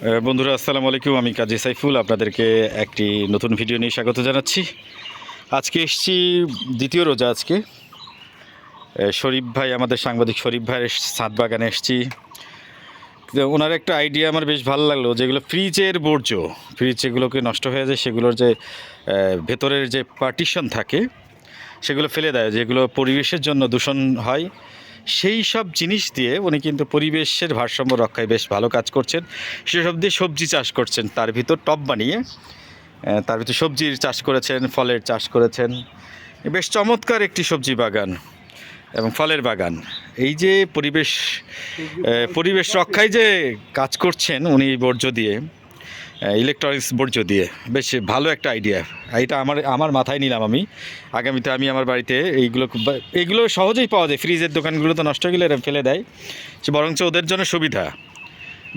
বন্ধুরা, আসসালামু আলাইকুম। আমি কাজী সাইফুল, আপনাদেরকে একটি নতুন ভিডিও নিয়ে স্বাগত জানাচ্ছি। আজকে এসছি দ্বিতীয় রোজা আজকে। শরীফ ভাই, আমাদের সাংবাদিক শরীফ ভাইয়ের ছাদ বাগানে এসছি। ওনার একটা আইডিয়া আমার বেশ ভালো লাগল যেগুলো ফ্রিজের বর্জ্য ফ্রিজ যেগুলোকে নষ্ট হয়ে যায়, সেগুলোর যে ভেতরের যে পার্টিশন থাকে, সেগুলো ফেলে দেয়, যেগুলো পরিবেশের জন্য দূষণ হয়। সেই সব জিনিস দিয়ে উনি কিন্তু পরিবেশের ভারসাম্য রক্ষায় বেশ ভালো কাজ করছেন। সেসব দিয়ে সবজি চাষ করছেন। তার ভিতর টব বানিয়ে তার ভিতর সবজির চাষ করেছেন, ফলের চাষ করেছেন। বেশ চমৎকার একটি সবজি বাগান এবং ফলের বাগান। এই যে পরিবেশ পরিবেশ রক্ষায় যে কাজ করছেন উনি বর্জ্য দিয়ে ইলেকট্রনিক্স বর্জ্য দিয়ে। বেশ ভালো একটা আইডিয়া এটা আমার আমার মাথায় নিলাম আমি। আগামীতে আমি আমার বাড়িতে এইগুলো এইগুলো সহজেই পাওয়া যায়। ফ্রিজের দোকানগুলো তো নষ্ট গেলে ফেলে দেয়। বরঞ্চ ওদের জন্য সুবিধা।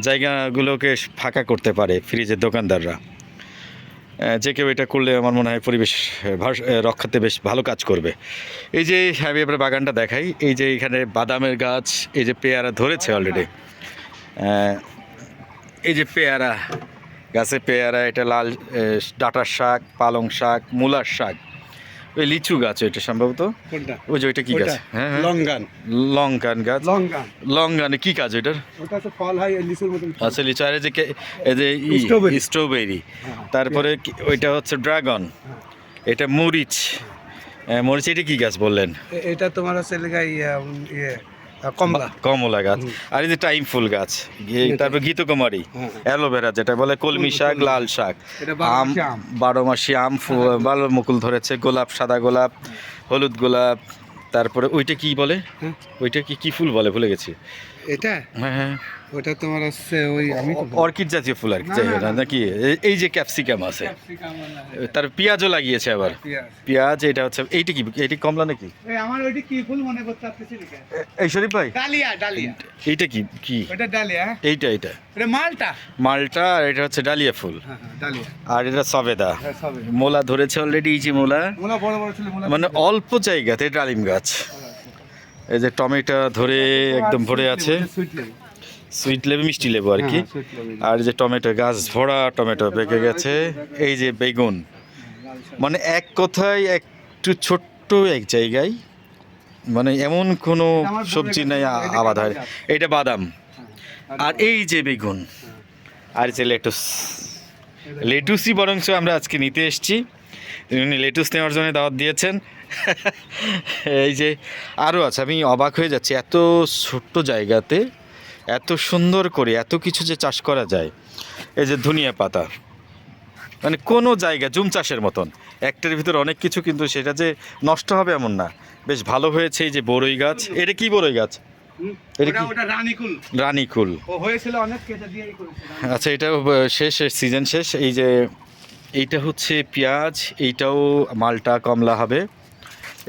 জায়গাগুলোকে ফাঁকা করতে পারে ফ্রিজের দোকানদাররা। যে কেউ এটা করলে আমার মনে হয় পরিবেশ রক্ষাতে বেশ ভালো কাজ করবে। এই যে, আমি এবার বাগানটা দেখাই। এই যে, এখানে বাদামের গাছ, এই যে পেয়ারা ধরেছে অলরেডি এই যে পেয়ারা গাছে পেয়ারা এটা লাল ডাঁটার শাক পালং শাক মূলার শাক। ওই লিচু গাছ এটা সম্ভবত? ওই যে ওইটা কি গাছ? হ্যাঁ হ্যাঁ। লঙ্গান। লঙ্কান গাছ? লঙ্গান। লঙ্গানে কি কাজ ওইটার ফল হয় লিচুর আচ্ছা লিচু আর যে এই যে. স্ট্রবেরি। হ্যাঁ, তারপরে কি- ওইটা হচ্ছে ড্রাগন। এটা মরিচ। মরিচ এটা কি গাছ বললেন? এটা তোমার হচ্ছে ইয়ে। কমলা কমলা গাছ। আর এই যে টাইম ফুল গাছ তারপর গীতকুমারী হ্যাঁ। অ্যালোভেরা যেটা বলে কলমি শাক লাল শাক। আম বারোমাসি আম। বারো মাসি আম ফু- ভালো মুকুল ধরেছে গোলাপ সাদা গোলাপ হলুদ গোলাপ তারপরে ওইটা কি বলে? হ্যাঁ। ওইটা কি কি ফুল বলে ভুলে গেছি। এটা? হ্যাঁ হ্যাঁ। ওটা তোমার হচ্ছে ওই আমি অর্কিড জাতীয় ফুল আর কি। নাকি? এই- যে ক্যাপসিকাম আছে। তার পেঁয়াজও লাগিয়েছে আবার। পেঁয়াজ। পেঁয়াজ এটা হচ্ছে এইটা কি এটি কমলা নাকি? এই আমার ওইটা কি ফুল মনে করতে পারতেছি এই শরীফ ভাই? Dahlia dahlia. এইটা কি কি? ওটা ডালিয়া হ্যাঁ? এইটা এইটা। এটা মালটা। মালটা আর এটা হচ্ছে ডালিয়া ফুল। হ্যাঁ হ্যাঁ ডালিয়া। আর এটা সবেদা। হ্যাঁ মোলা ধরেছে অলরেডি এই যে মোলা। মোলা বড় বড় ছিল মোলা মানে অল্প জায়গাতে ডালিম গাছ। এই যে টমেটো ধরে একদম ভরে আছে। সুইট লেবু। মিষ্টি লেবু আর কি। হ্যাঁ। আর যে টমেটো গাছ ভরা টমেটো পেকে গেছে। এই যে বেগুন। মানে এক কথায় একটু ছোট্ট এক জায়গায় মানে এমন কোনো সবজি নেই আবাদ হয়। এইটা বাদাম। হ্যাঁ। আর এই যে বেগুন। আর যে লেটুস। লেটুসই বরঞ্চ আমরা আজকে নিতে এসেছি। উনি লেটুস নেওয়ার জন্য দাওয়াত দিয়েছেন। এই যে আরও আছে আমি অবাক হয়ে যাচ্ছি এত ছোট্ট জায়গাতে এত সুন্দর করে এত কিছু যে চাষ করা যায়। এই যে ধনিয়া পাতা মানে কোনো জায়গা জুম চাষের মতন একটার ভিতর অনেক কিছু কিন্তু সেটা যে নষ্ট হবে এমন না। বেশ ভালো হয়েছে এই যে বড়ই গাছ। এটা কি বড়ই গাছ? রানীকুল। আচ্ছা এটা শেষ সিজন শেষ। এই যে এইটা হচ্ছে পেঁয়াজ এইটাও মালটা কমলা হবে।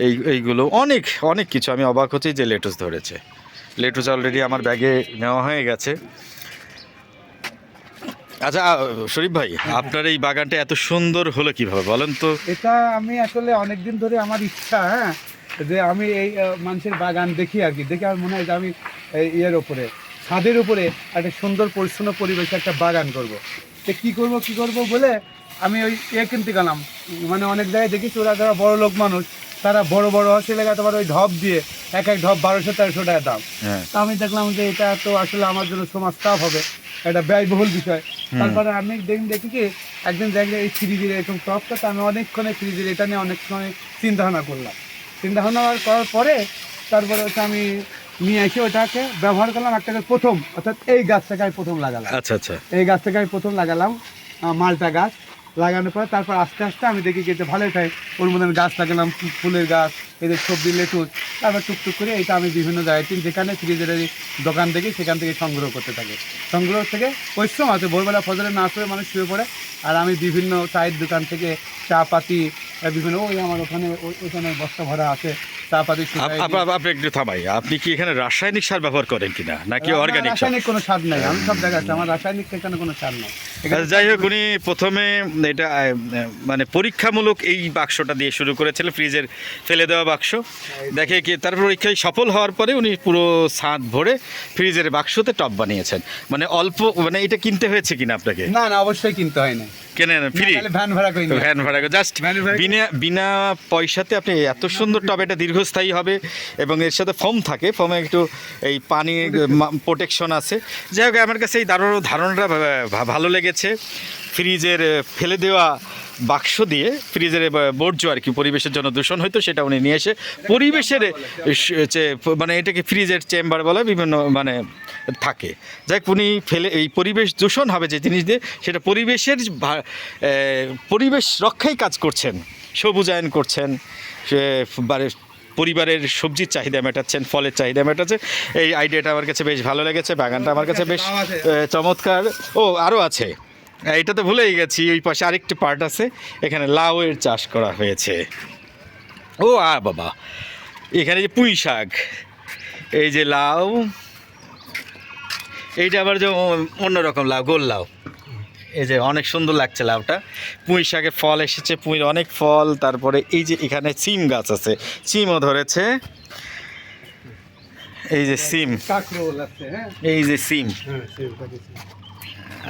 এই, এইগুলো অনেক অনেক কিছু। আমি অবাক হচ্ছি যে লেটুস ধরেছে। লেটুস অলরেডি আমার ব্যাগে নেওয়া হয়ে গেছে। আচ্ছা শরীফ ভাই, আপনার এই বাগানটা এত সুন্দর হলো কীভাবে, বলেন তো। এটা আমি আসলে অনেক দিন ধরে আমার ইচ্ছা হ্যাঁ যে আমি এই মানুষের বাগান দেখি আর কি। দেখে আমার মনে হয় যে আমি ইয়ের উপরে, ছাদের উপরে একটা সুন্দর, পরিচ্ছন্ন পরিবেশে একটা বাগান করব। তো কী করব কী করব বলে আমি ওই ইয়ে কিনতে গেলাম। মানে অনেক জায়গায় দেখেছি, ওরা যারা বড় লোক মানুষ তারা বড় বড় হচ্ছে লেগে তোমার ওই ঢপ দিয়ে এক এক ঢপ বারোশো তেরোশো টাকা দাম। হ্যাঁ। তা আমি দেখলাম যে এটা তো আসলে আমার জন্য সমাজ চাপ হবে। একটা ব্যয়বহুল বিষয়। তারপরে আমি দেখি দেখি কি একদিন দেখলে এই ফ্রিজের এরকম টপটা তো আমি অনেকক্ষণে ফ্রিজের এটা নিয়ে অনেকক্ষণ চিন্তা ভাবনা করলাম। চিন্তা ভাবনা করার পরে তারপরে হচ্ছে আমি নিয়ে এসে ওটাকে ব্যবহার করলাম একটাকে প্রথম অর্থাৎ এই গাছটাকে আমি প্রথম লাগালাম। আচ্ছা আচ্ছা। এই গাছটাকে আমি প্রথম লাগালাম মালটা গাছ। লাগানোর পর তারপর আস্তে আস্তে আমি দেখি যে ভালোই খাই ওর মধ্যে আমি গাছ লাগালাম ফুলের গাছ এদের সবজি, লেটুস। তারপর টুকটুক করে এটা আমি বিভিন্ন জায়গায় যেখানে ফ্রিজের দোকান থেকে সেখান থেকে সংগ্রহ করতে থাকি। সংগ্রহ থেকে পরিশ্রম আছে, ভোরবেলা ফজরে না করে মানুষ শুয়ে পড়ে। আর আমি বিভিন্ন চায়ের দোকান থেকে চা, পাতি বিভিন্ন, ওই আমার ওখানে ওইখানে বস্তা ভরা আছে। আপনি একটু থামাই। আপনি কি এখানে রাসায়নিক সার ব্যবহার করেন কিনা? নাকি অর্গানিক রাসায়নিক কোনো সার নাই আমি সব জায়গায় আমার রাসায়নিক এখানে কোনো সার নাই। আচ্ছা, যাই হোক উনি প্রথমে এটা মানে পরীক্ষামূলক এই বাক্সটা দিয়ে শুরু করেছিলেন ফ্রিজের ফেলে দেওয়া বাক্স। দেখে কি তার পরীক্ষায় সফল হওয়ার পরে উনি পুরো ছাদ ভরে ফ্রিজের বাক্সতে টপ বানিয়েছেন। মানে অল্প মানে এটা কিনতে হয়েছে কিনা আপনাকে? না না অবশ্যই কিনতে হয় না কেনেন ফ্রি ভ্যান ভাড়া করে ভ্যান ভাড়া জাস্ট বিনা বিনা পয়সাতে আপনি এত সুন্দর টব এটা দীর্ঘস্থায়ী হবে এবং এর সাথে ফোম থাকে। ফোমে একটু এই পানি প্রোটেকশন আছে। যাই হোক, আমার কাছে এই দারুণ ধারণাটা ভালো লেগেছে। ফ্রিজের ফেলে দেওয়া বাক্স দিয়ে ফ্রিজের বর্জ্য আর কি পরিবেশের জন্য দূষণ হয়তো সেটা উনি নিয়ে এসে পরিবেশের মানে এটাকে ফ্রিজের চেম্বার বলা বিভিন্ন মানে থাকে। যাই উনি ফেলে, এই পরিবেশ দূষণ হবে যে জিনিস দিয়ে সেটা পরিবেশের পরিবেশ রক্ষায় কাজ করছেন। সবুজায়ন করছেন। পরিবারের সবজির চাহিদা মেটাচ্ছেন, ফলের চাহিদা মেটাচ্ছে। এই আইডিয়াটা আমার কাছে বেশ ভালো লেগেছে, বাগানটা আমার কাছে বেশ চমৎকার। ও আরও আছে। এটা তো ভুলেই গেছি ওই পাশে আরেকটি পার্ট আছে, এখানে লাউয়ের চাষ করা হয়েছে। ও, আ, বাবা। এখানে যে পুঁই শাক, এই যে লাউ, এইটা আবার যে অন্যরকম লাউ, গোল লাউ। এই যে অনেক সুন্দর লাগছে লাউটা। পুঁই শাকে ফল এসেছে পুঁইর অনেক ফল। তারপরে এই যে এখানে সিম গাছ আছে সিমও ধরেছে। এই যে সিম। হ্যাঁ? এই যে সিম। হ্যাঁ।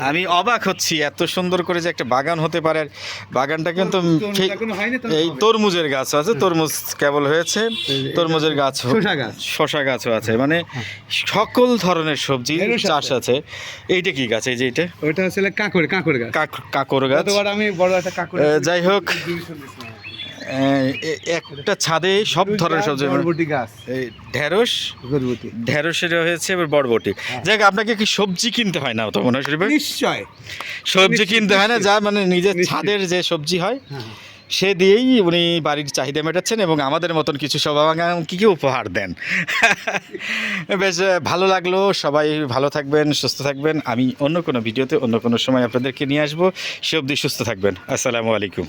আমি অবাক হচ্ছি এত সুন্দর করে যে একটা বাগান হতে পারে। বাগানটা কিন্তু এই তরমুজের গাছ আছে তরমুজ কেবল হয়েছে তরমুজের গাছ শশা গাছও আছে মানে সকল ধরনের সবজি চাষ আছে। এইটা কি গাছ এই যে এটা ওইটা হচ্ছে কাঁকড় কাঁকড় গাছ। কাক- কাকর গাছ। আমি বড় একটা কাঁকড় যাই হোক। একটা ছাদে সব ধরনের সবজি মানে বরবটি গাছ। এই ঢেঁড়স বরবটি। ঢেঁড়সের হয়েছে এবার বরবটি। যাই হোক, আপনাকে কি সবজি কিনতে হয় না তো মনে হয় শরীফ? নিশ্চয়। সবজি কিনতে হয় না যা মানে নিজের ছাদের যে সবজি হয় হ্যাঁ সে দিয়েই উনি বাড়ির চাহিদা মেটাচ্ছেন এবং আমাদের মতন কিছু কি কি উপহার দেন। বেশ ভালো লাগল সবাই ভালো থাকবেন সুস্থ থাকবেন। আমি অন্য কোনো ভিডিওতে অন্য কোনো সময় আপনাদেরকে নিয়ে আসব। সে অবধি সুস্থ থাকবেন। আসসালামু আলাইকুম।